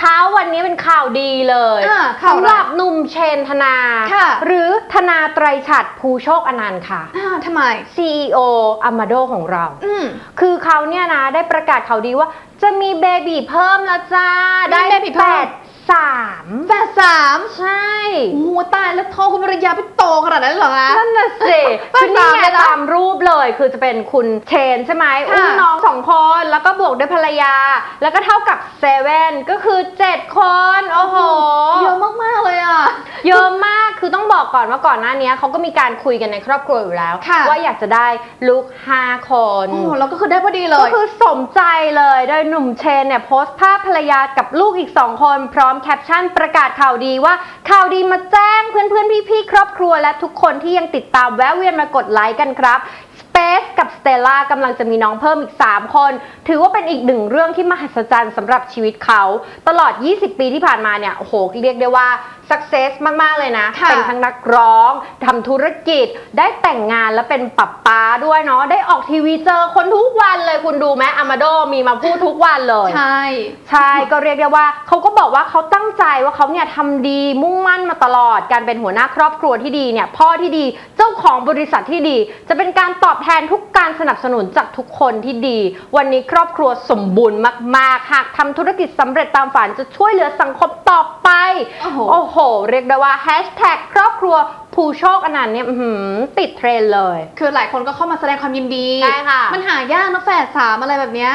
ช้าวันนี้เป็นข่าวดีเลยอ่าข่าวอะไรสำหรับหนุ่มเชนธนา ค่ะ หรือธนาไตรฉัตรภูโชคอนันต์ค่ะ อ่าทำไม CEO อามาโดของเรา อืม คือเขาเนี่ยนะได้ประกาศข่าวดีว่า จะมีเบบีเพิ่มแล้วจ้าได้มี baby เพิ่แปมดสามแฝดสามใช่ โอ้โหตายแล้วท้องคุณภรรยาพี่โตขนาดนั้นเหรอคะ นั่นน่ะสิแปดคือนี่สามไงเลยนะตามรูปเลย คือจะเป็นคุณเชนใช่ไหมค่ะ อุ้มน้อง สองคน แล้วก็บวกด้วยภรรยา แล้วก็เท่ากับเซเว่นก็คือ 7 คน โอ้โห เยอะมากๆเลยอะ เยอะมากคือต้องบอกก่อนว่าก่อนหน้านี้เขาก็มีการคุยกันในครอบครัวอยู่แล้วค่ะว่าอยากจะได้ลูก 5 คนโอ้โหแล้วก็คือได้พอดีเลก็ยคือสมใจเลยโดยหนุ่มเชนเนี่ยโพสต์ภาพภรรยากับลูกอีก 2 คน พร้อมแคปชั่นประกาศข่าวดีว่าข่าวดีมาแจ้งเพื่อนๆพี่ๆครอบครัวและทุกคนที่ยังติดตามแวะเวียนมากดไลค์กันครับ Space กับ Stella กำลังจะมีน้องเพิ่มอีก 3 คน ถือว่าเป็นอีกหนึ่งเรื่องที่มหัศจรรย์สำหรับชีวิตเขา ตลอด 20 ปีที่ผ่านมาเนี่ยโอ้โหเรียกได้ว่า success มาก ๆ เลยนะ ค่ะเป็นทั้งนักร้องทำธุรกิจ ได้แต่งงานแล้วเป็นปับป้าด้วยเนาะได้ออกทีวีเจอคนทุกวันเลยคุณดูไหมอามาโดมีมาพูดทุกวันเลย ใช่ ใช่ ก็เรียกได้ว่าเขาก็บอกว่าเขาตั้งใจว่าเขาเนี่ยทำดีมุ่งมั่นมาตลอด การเป็นหัวหน้าครอบครัวที่ดีเนี่ยพ่อที่ดีเจ้าของบริษัทที่ดี จะเป็นการตอบแทนทุกการสนับสนุนจากทุกคนที่ดี วันนี้ครอบครัวสมบูรณ์มาก ๆ หากทำธุรกิจสำเร็จตามฝันจะช่วยเหลือสังคมต่อไป โอ้โห โอ้โห เรียกได้ว่าแฮชแท็กครอบครัวภูโชคอนันต์เนี่ยอื้อหือติดเทรนด์เลย คือหลายคนก็เข้ามาแสดงความยินดี ใช่ค่ะ มันหายากนะแฝดสามอะไรแบบเนี้ย